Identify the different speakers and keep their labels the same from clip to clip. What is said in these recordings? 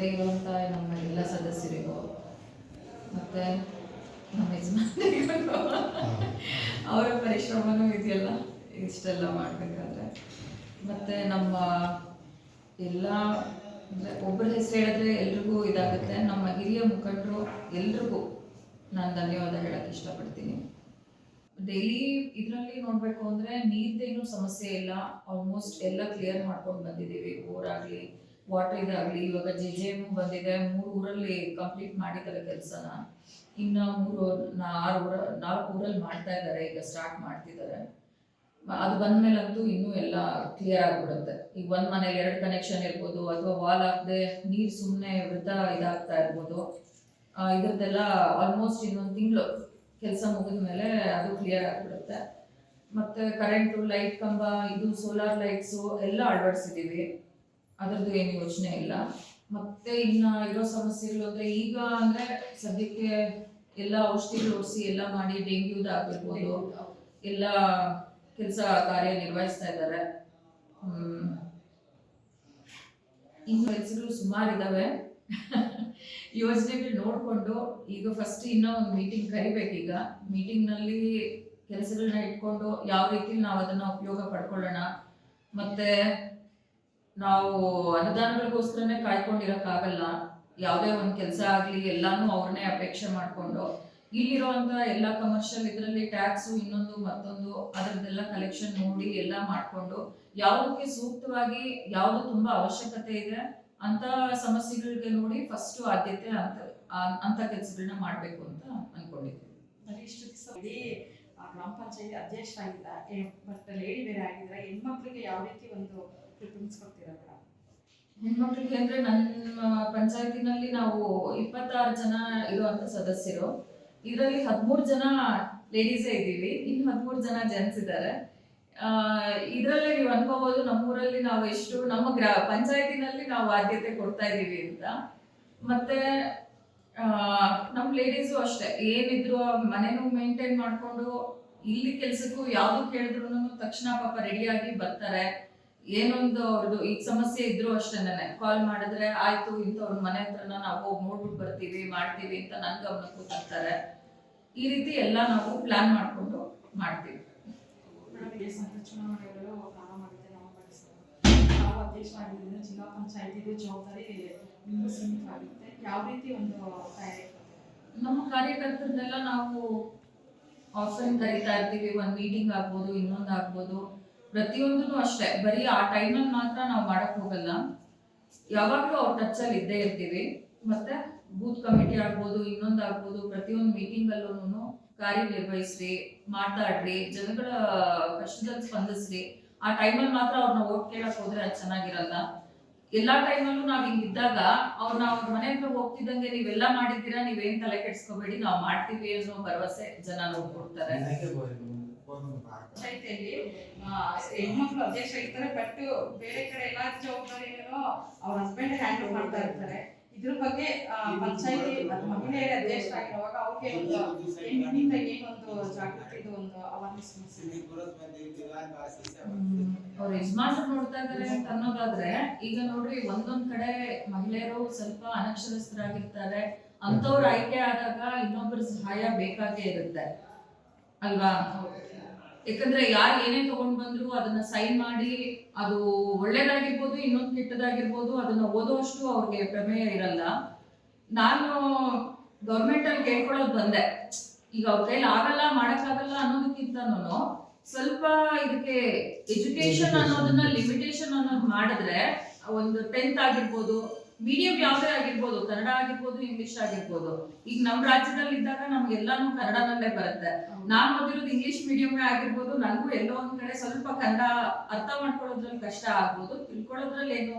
Speaker 1: ಜೊತೆ ಇರುವಂಥ ನಮ್ಮ ಎಲ್ಲ ಸದಸ್ಯರಿಗೂ ಮತ್ತೆ ನಮ್ಮ ಯಜಮಾನರಿಗೂ ಅವರ ಪರಿಶ್ರಮನೂ ಇದೆಯಲ್ಲ? ಇಷ್ಟೆಲ್ಲ ಮಾಡಬೇಕಾದ್ರೆ. ಮತ್ತೆ ನಮ್ಮ ಎಲ್ಲ, ಅಂದ್ರೆ ಒಬ್ಬರ ಹೆಸರು ಹೇಳಿದ್ರೆ ಎಲ್ರಿಗೂ ಇದಾಗುತ್ತೆ. ನಮ್ಮ ಹಿರಿಯ ಮುಖಂಡರು ಎಲ್ರಿಗೂ ನಾನು ಧನ್ಯವಾದ ಹೇಳಕ್ಕೆ ಇಷ್ಟಪಡ್ತೀನಿ. ಡೈಲಿ ಇದರಲ್ಲಿ ನೋಡಬೇಕು ಅಂದರೆ ನೀರ್ದೇನು ಸಮಸ್ಯೆ ಇಲ್ಲ. ಆಲ್ಮೋಸ್ಟ್ ಎಲ್ಲ ಕ್ಲಿಯರ್ ಮಾಡ್ಕೊಂಡು ಬಂದಿದ್ದೀವಿ. ಬೋರಾಗಲಿ ವಾಟರ್ ಇದಾಗಲಿ, ಇವಾಗ ಜೆ ಜೆ ಎಂ ಬಂದಿದೆ, ಮೂರು ಊರಲ್ಲಿ ಕಂಪ್ಲೀಟ್ ಮಾಡಿದ್ದಾರೆ ಕೆಲಸನ. ಇನ್ನು ಮೂರು ಆರು ಊರ, ನಾಲ್ಕು ಊರಲ್ಲಿ ಮಾಡ್ತಾ ಇದ್ದಾರೆ, ಈಗ ಸ್ಟಾರ್ಟ್ ಮಾಡ್ತಿದ್ದಾರೆ. ಅದು ಬಂದ್ಮೇಲಂತೂ ಇನ್ನೂ ಎಲ್ಲ ಕ್ಲಿಯರ್ ಆಗಿಬಿಡುತ್ತೆ. ಈಗ ಒಂದು ಮನೇಲಿ ಎರಡು ಕನೆಕ್ಷನ್ ಇರ್ಬೋದು, ಅಥವಾ ವಾಲ್ ಹಾಕದೆ ನೀರು ಸುಮ್ಮನೆ ವೃದ್ಧ ಇದಾಗ್ತಾ ಇರ್ಬೋದು. ಇದ್ರದ್ದೆಲ್ಲ ಆಲ್ಮೋಸ್ಟ್ ಇನ್ನೊಂದು ತಿಂಗಳು ಕೆಲಸ ಮುಗಿದ ಮೇಲೆ ಅದು ಕ್ಲಿಯರ್ ಆಗಿಬಿಡುತ್ತೆ. ಮತ್ತೆ ಕರೆಂಟು ಲೈಟ್ ಕಂಬ, ಇದು ಸೋಲಾರ್ ಲೈಟ್ಸು ಎಲ್ಲ ಅಳವಡಿಸಿದ್ದೀವಿ ಅದರದ್ದು ಏನು ಯೋಚನೆ ಇಲ್ಲ. ಮತ್ತೆ ಇನ್ನ ಇರೋ ಸಮಸ್ಯೆಗಳು ಅಂದ್ರೆ ಈಗ ಅಂದ್ರೆ ಸದ್ಯಕ್ಕೆ ಎಲ್ಲ ಔಷಧಿಗಳು ಓಡಿಸಿ ಎಲ್ಲ ಮಾಡಿ ಡೆಂಗ್ಯೂದಾಗಿರ್ಬೋದು ಎಲ್ಲ ಕೆಲಸ ಕಾರ್ಯ ನಿರ್ವಹಿಸ್ತಾ ಇದ್ದಾರೆ. ಇನ್ನು ಕೆಲಸಗಳು ಸುಮಾರು ಇದಾವೆ. ಯೋಜನೆಗಳು ನೋಡಿಕೊಂಡು ಈಗ ಫಸ್ಟ್ ಇನ್ನೂ ಒಂದು ಮೀಟಿಂಗ್ ಕರಿಬೇಕೀಗ. ಮೀಟಿಂಗ್ನಲ್ಲಿ ಕೆಲಸಗಳನ್ನ ಇಟ್ಕೊಂಡು ಯಾವ ರೀತಿ ನಾವು ಅದನ್ನು ಉಪಯೋಗ ಪಡ್ಕೊಳ್ಳೋಣ. ಮತ್ತೆ ನಾವು ಅನುದಾನಗಳಿಗೋಸ್ಕರನೇ ಕಾಯ್ಕೊಂಡಿರೋಕ್ಕಾಗಲ್ಲ. ಯಾವುದೇ ಒಂದು ಕೆಲಸ ಆಗಲಿ, ಎಲ್ಲಾನು ಅವ್ರನ್ನೇ ಅಪೇಕ್ಷೆ ಮಾಡಿಕೊಂಡು. ಇಲ್ಲಿರುವಂಥ ಎಲ್ಲ ಕಮರ್ಷಿಯಲ್ ಇದರಲ್ಲಿ ಟ್ಯಾಕ್ಸು ಇನ್ನೊಂದು ಮತ್ತೊಂದು ಅದರದ್ದೆಲ್ಲ ಕಲೆಕ್ಷನ್ ನೋಡಿ ಎಲ್ಲ ಮಾಡಿಕೊಂಡು ಯಾವುದಕ್ಕೆ ಸೂಕ್ತವಾಗಿ ಯಾವುದು ತುಂಬಾ ಅವಶ್ಯಕತೆ ಇದೆ ಅಂತ ಸಮಸ್ಯೆಗಳಿಗೆ ನೋಡಿ ಫಸ್ಟ್ ಆದ್ಯತೆ ಅಂತ ಅಂತ ಕೆಲಸಗಳನ್ನ ಮಾಡಬೇಕು ಅಂತ
Speaker 2: ಅನ್ಕೊಂಡಿದ್ವಿ ಗ್ರಾಮ ಪಂಚಾಯತಿ ಅಧ್ಯಕ್ಷ ಆಗಿಲ್ಲ ಬಟ್ ಲೇಡಿ ಬೇರೆ ಆಗಿದ್ರೆ ಹೆಣ್ಮಕ್ಳಿಗೆ ಯಾವ ರೀತಿ ಒಂದು
Speaker 1: ಹೆಣ್ಮಕ್ಳಿಗೆ ಅಂದ್ರೆ ನಮ್ಮ ಪಂಚಾಯತಿನಲ್ಲಿ ನಾವು ಇಪ್ಪತ್ತಾರು ಜನ ಇರುವಂತ ಸದಸ್ಯರು. ಇದರಲ್ಲಿ ಹದಿಮೂರು ಜನ ಲೇಡೀಸೇ ಇದ್ದೀವಿ. ಇನ್ನು ಹದಿಮೂರು ಜನ ಜೆಂಟ್ಸ್ ಇದ್ದಾರೆ. ಇದರಲ್ಲೇ ನೀವು ಅನ್ಕೋಬಹುದು ನಮ್ಮೂರಲ್ಲಿ ನಾವು ಎಷ್ಟು ನಮ್ಮ ಗ್ರಾ ಪಂಚಾಯತಿನಲ್ಲಿ ನಾವು ಆದ್ಯತೆ ಕೊಡ್ತಾ ಇದ್ದೀವಿ ಅಂತ. ಮತ್ತೆ ನಮ್ಮ ಲೇಡೀಸು ಅಷ್ಟೇ. ಏನಿದ್ರು ಮನೆನೂ ಮೇಂಟೈನ್ ಮಾಡ್ಕೊಂಡು ಇಲ್ಲಿ ಕೆಲ್ಸಕ್ಕೂ ಯಾವುದು ಕೇಳಿದ್ರು ತಕ್ಷಣ ಪಾಪ ರೆಡಿಯಾಗಿ ಬರ್ತಾರೆ. ಏನೊಂದು ಅವ್ರದ್ದು ಈಗ ಸಮಸ್ಯೆ ಇದ್ರು ಅಷ್ಟೇನೆ ಕಾಲ್ ಮಾಡಿದ್ರೆ ಆಯ್ತು ಇಂಥವ್ರ ಮನೆ ಹತ್ರನ ನಾವು ಹೋಗಿ ನೋಡ್ಬಿಟ್ಟು ಬರ್ತೀವಿ ಮಾಡ್ತೀವಿ ಅಂತ ನನ್ ಗಮನಕ್ಕೂ ತರ್ತಾರೆ ಈ ರೀತಿ ಎಲ್ಲ ನಾವು ಪ್ಲಾನ್ ಮಾಡ್ಕೊಂಡು ಮಾಡ್ತೀವಿ.
Speaker 2: ಜಿಲ್ಲಾ ಜವಾಬ್ದಾರಿ ಯಾವ ರೀತಿ ಒಂದು
Speaker 1: ನಮ್ಮ ಕಾರ್ಯಕರ್ತರನ್ನೆಲ್ಲ ನಾವು ಆಫ್ಲೈನ್ ಕರಿತಾ ಇರ್ತೀವಿ. ಒಂದು ಮೀಟಿಂಗ್ ಆಗ್ಬೋದು ಇನ್ನೊಂದು ಆಗ್ಬೋದು. ಪ್ರತಿಯೊಂದೂ ಅಷ್ಟೇ. ಬರೀ ಆ ಟೈಮಲ್ಲಿ ಮಾತ್ರ ನಾವು ಮಾಡಕ್ ಹೋಗಲ್ಲ. ಯಾವಾಗಲೂ ಅವ್ರ ಅಲ್ಲಿ ಇದ್ದೇ ಇರ್ತೀವಿ. ಮತ್ತೆ ಬೂತ್ ಕಮಿಟಿ ಆಗ್ಬೋದು, ಇನ್ನೊಂದು ಆಗ್ಬೋದು, ಪ್ರತಿಯೊಂದು ಮೀಟಿಂಗಲ್ಲೂ ಕಾರ್ಯನಿರ್ವಹಿಸ್ರಿ, ಮಾತಾಡ್ರಿ, ಜನಗಳ ಕಷ್ಟದಲ್ಲಿ ಸ್ಪಂದಿಸ್ರಿ. ಆ ಟೈಮಲ್ಲಿ ಮಾತ್ರ ಅವ್ರನ್ನ ಓಟ್ ಕೇಳಕ್ ಹೋದ್ರೆ ಅದು ಚೆನ್ನಾಗಿರಲ್ಲ. ಎಲ್ಲಾ ಟೈಮಲ್ಲೂ ನಾವ್ ಹಿಂಗಿದ್ದಾಗ ಅವ್ರನ್ನ ಅವ್ರ ಮನೆ ಹತ್ರ ಹೋಗ್ತಿದ್ದಂಗೆ ನೀವೆಲ್ಲ ಮಾಡಿದ್ದೀರಾ, ನೀವೇನ್ ತಲೆ ಕೆಡ್ಸ್ಕೋಬೇಡಿ, ನಾವು ಮಾಡ್ತೀವಿ ಅನ್ನೋ ಭರವಸೆ ಜನ ನೋಡ್ಕೊಡ್ತಾರೆ.
Speaker 2: ಪಂಚಾಯತಿಯಲ್ಲಿ ಹೆಣ್ಮಕ್ಳು ಅಧ್ಯಕ್ಷ ಇರ್ತಾರೆ ಬಟ್ ಬೇರೆ ಕಡೆ ಎಲ್ಲಾ ಏನೋ ಅವ್ರ ಹಸ್ಬೆಂಡ್ ಹ್ಯಾಂಡಲ್ ಮಾಡ್ತಾ ಇರ್ತಾರೆ. ಇದ್ರ ಬಗ್ಗೆ ಪಂಚಾಯತಿ ಮಹಿಳೆಯರ ಅಧ್ಯಕ್ಷ ಆಗಿರುವಾಗ ಅವ್ರಿಗೆ ಒಂದು ಹೆಣ್ಣಿನಿಂದ ಏನೊಂದು ಜಾಗೃತಿದು ಒಂದು ಅವೇರ್ನೆಸ್
Speaker 1: ಅವ್ರ ಯಜಮಾನರು ನೋಡ್ತಾ ಇದಾರೆ ಅಂತ ಅನ್ನೋದಾದ್ರೆ ಈಗ ನೋಡ್ರಿ ಒಂದೊಂದ್ ಕಡೆ ಮಹಿಳೆಯರು ಸ್ವಲ್ಪ ಅನಕ್ಷರಸ್ಥರಾಗಿರ್ತಾರೆ. ಅಂತವ್ರು ಆಯ್ಕೆ ಆದಾಗ ಇನ್ನೊಬ್ಬರ ಸಹಾಯ ಬೇಕಾಗೇ ಇರುತ್ತೆ. ಅಲ್ವಾ? ಯಾಕಂದ್ರೆ ಯಾರು ಏನೇ ತಗೊಂಡ್ ಬಂದ್ರು ಅದನ್ನ ಸೈನ್ ಮಾಡಿ ಅದು ಒಳ್ಳೇದಾಗಿರ್ಬೋದು ಇನ್ನೊಂದು ಕೆಟ್ಟದಾಗಿರ್ಬೋದು ಅದನ್ನ ಓದೋಷ್ಟು ಅವ್ರಿಗೆ ಪ್ರಮೇಯ ಇರಲ್ಲ. ನಾನು ಗೌರ್ಮೆಂಟ್ ಅಲ್ಲಿ ಕೇಳ್ಕೊಳ್ಳೋದು ಬಂದೆ. ಈಗ ಅವ್ರ ಕೈಲಿ ಆಗಲ್ಲ ಮಾಡಕ್ಕಾಗಲ್ಲ ಅನ್ನೋದಕ್ಕಿಂತನೂ ಸ್ವಲ್ಪ ಇದಕ್ಕೆ ಎಜುಕೇಶನ್ ಅನ್ನೋದನ್ನ ಲಿಮಿಟೇಷನ್ ಅನ್ನೋದು ಮಾಡಿದ್ರೆ ಒಂದು ಟೆಂತ್ ಆಗಿರ್ಬೋದು ಮೀಡಿಯಂ ಯಾವುದೇ ಆಗಿರ್ಬೋದು ಕನ್ನಡ ಆಗಿರ್ಬೋದು ಇಂಗ್ಲಿಷ್ ಆಗಿರ್ಬೋದು. ಈಗ ನಮ್ಮ ರಾಜ್ಯದಲ್ಲಿ ಇದ್ದಾಗ ನಮ್ಗೆಲ್ಲಾನು ಕನ್ನಡನಲ್ಲೇ ಬರುತ್ತೆ. ನಾನ್ ಓದಿರೋದು ಇಂಗ್ಲಿಷ್ ಮೀಡಿಯಂ ಆಗಿರ್ಬೋದು ನನಗೂ ಎಲ್ಲೋ ಒಂದ್ ಕಡೆ ಸ್ವಲ್ಪ ಕನ್ನಡ ಅರ್ಥ ಮಾಡ್ಕೊಳ್ಳೋದ್ರಲ್ಲಿ ಕಷ್ಟ ಆಗ್ಬೋದು. ತಿಳ್ಕೊಳ್ಳೋದ್ರಲ್ಲಿ ಏನು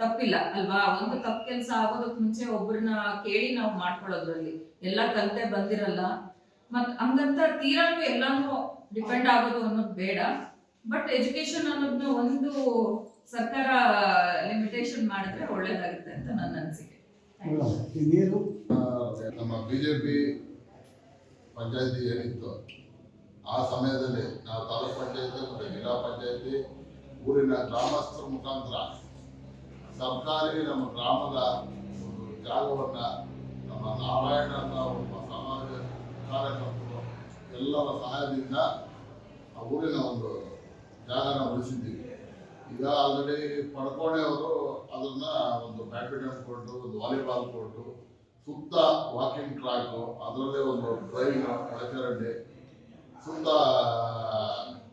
Speaker 1: ತಪ್ಪಿಲ್ಲ ಅಲ್ವಾ? ಒಂದು ತಪ್ಪು ಕೆಲಸ ಆಗೋದಕ್ ಮುಂಚೆ ಒಬ್ಬರನ್ನ ಕೇಳಿ ನಾವು ಮಾಡ್ಕೊಳ್ಳೋದ್ರಲ್ಲಿ. ಎಲ್ಲ ಕಲ್ತೆ ಬಂದಿರಲ್ಲ. ಮತ್ ಹಂಗಂತ ತೀರಾನು ಎಲ್ಲಾನು ಡಿಪೆಂಡ್ ಆಗೋದು ಅನ್ನೋದು ಬೇಡ. ಬಟ್ ಎಜುಕೇಶನ್ ಅನ್ನೋದನ್ನ ಒಂದು ಸರ್ಕಾರ ಲಿಮಿಟೇಷನ್ ಮಾಡಿದ್ರೆ ಒಳ್ಳೇದಾಗುತ್ತೆ ಅಂತ ನನ್ನ ಅನಿಸಿಕೆ.
Speaker 3: ನೀರು?
Speaker 4: ನಮ್ಮ ಬಿಜೆಪಿ ಪಂಚಾಯತಿ ಏನಿತ್ತು ಆ ಸಮಯದಲ್ಲಿ ನಾವು ತಾಲೂಕ್ ಪಂಚಾಯತಿ ಮತ್ತು ಜಿಲ್ಲಾ ಪಂಚಾಯತಿ ಊರಿನ ಗ್ರಾಮಸ್ಥರ ಮುಖಾಂತರ ಸರ್ಕಾರಿ ನಮ್ಮ ಗ್ರಾಮದ ಒಂದು ಜಾಗವನ್ನು ನಮ್ಮ ನಾರಾಯಣ ಅಂತ ಒಬ್ಬ ಕಾರ್ಯಕರ್ತರು ಎಲ್ಲರ ಸಹಾಯದಿಂದ ಆ ಊರಿನ ಒಂದು ಜಾಗನ ಉಳಿಸಿದ್ದೀವಿ. ಈಗ ಆಲ್ರೆಡಿ ಪಡ್ಕೋಣೆ ಅವರು ಅದನ್ನ ಒಂದು ಬ್ಯಾಡ್ಮಿಂಟನ್ ಕೋರ್ಟು ಒಂದು ವಾಲಿಬಾಲ್ ಕೋರ್ಟು ಸುತ್ತ ವಾಕಿಂಗ್ ಟ್ರ್ಯಾಕು ಅದರಲ್ಲೇ ಒಂದು ಡ್ರೈವಿಂಗ್ ಒಳಚರಂಡಿ ಸುತ್ತ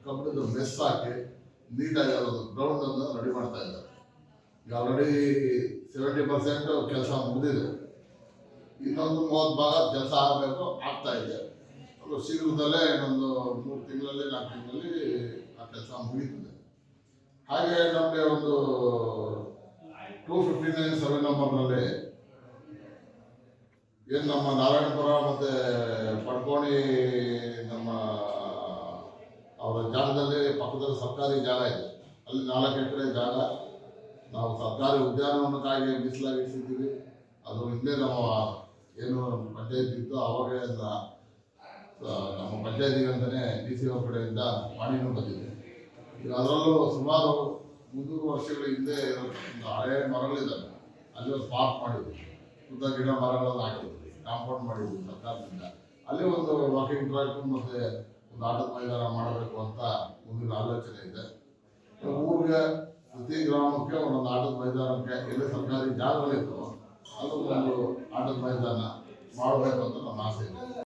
Speaker 4: ಕಬ್ಬಿಣದ ಮೆಸ್ ಹಾಕಿ ನೀಟಾಗಿ ಅದೊಂದು ಗ್ರೌಂಡ್ ಅನ್ನು ರೆಡಿ ಮಾಡ್ತಾ ಇದ್ದಾರೆ. ಈಗ ಆಲ್ರೆಡಿ ಸೆವೆಂಟಿ ಪರ್ಸೆಂಟ್ ಕೆಲಸ ಮುಗಿದಿದೆ. ಇನ್ನೊಂದು ಮೂವತ್ತು ಭಾಗ ಕೆಲಸ ಆಗಬೇಕು, ಆಗ್ತಾ ಇದೆ. ಅದು ಶೀಘ್ರದಲ್ಲೇ ಇನ್ನೊಂದು ಮೂರು ತಿಂಗಳಲ್ಲಿ, ನಾಲ್ಕು ತಿಂಗಳಲ್ಲಿ ಆ ಕೆಲಸ ಮುಗೀತದೆ. ಹಾಗೆ ನಮಗೆ ಒಂದು ಟೂ ಫಿಫ್ಟಿ ನೈನ್ ಸೆವೆನ್ ನಂಬರ್ನಲ್ಲಿ ಏನು ನಮ್ಮ ನಾರಾಯಣಪುರ ಮತ್ತು ಪಡ್ಕೋಣಿ ನಮ್ಮ ಅವರ ಜಾಗದಲ್ಲಿ, ಪಕ್ಕದಲ್ಲಿ ಸರ್ಕಾರಿ ಜಾಗ ಇದೆ. ಅಲ್ಲಿ ನಾಲ್ಕು ಎಕರೆ ಜಾಗ. ನಾವು ಸರ್ಕಾರಿ ಉದ್ಯಾನವನಕ್ಕಾಗಿ ಮೀಸಲಾಗಿಸಿದ್ದೀವಿ. ಅದು ಹಿಂದೆ ನಮ್ಮ ಏನು ಪಂಚಾಯತ್ ಇತ್ತು, ಅವಾಗ ನಮ್ಮ ಪಂಚಾಯತಿಗೆ ಅಂತಲೇ ಡಿ ಸಿ ಓ ಕಡೆಯಿಂದ ಮಾಡಿನೂ ಬಂದಿದೆ. ಅದರಲ್ಲೂ ಸುಮಾರು ಮುನ್ನೂರು ವರ್ಷಗಳ ಹಿಂದೆ ಒಂದು ಹಳೆ ಮರಗಳಿದ್ದಾವೆ. ಅಲ್ಲಿ ಒಂದು ಪಾರ್ಕ್ ಮಾಡಿದ್ವಿ ಸುತ್ತ ಗಿಡ ಮರಗಳನ್ನು ಹಾಕಿದ್ವಿ ಕಾಂಪೌಂಡ್ ಮಾಡಿದ್ವಿ ಸರ್ಕಾರದಿಂದ. ಅಲ್ಲಿ ಒಂದು ವಾಕಿಂಗ್ ಟ್ರ್ಯಾಕ್ ಮತ್ತೆ ಒಂದು ಆಟದ ಮೈದಾನ ಮಾಡಬೇಕು ಅಂತ ಮುಂದಿನ ಆಲೋಚನೆ ಇದೆ. ಊರಿಗೆ ಪ್ರತಿ ಗ್ರಾಮಕ್ಕೆ ಒಂದೊಂದು ಆಟದ ಮೈದಾನಕ್ಕೆ ಎಲ್ಲ ಸರ್ಕಾರಿ ಜಾಗಗಳಿತ್ತು ಅದು ಒಂದು ಆಟದ ಮೈದಾನ ಮಾಡಬೇಕು ಅಂತ ನಮ್ಮ ಆಸೆ ಇದೆ.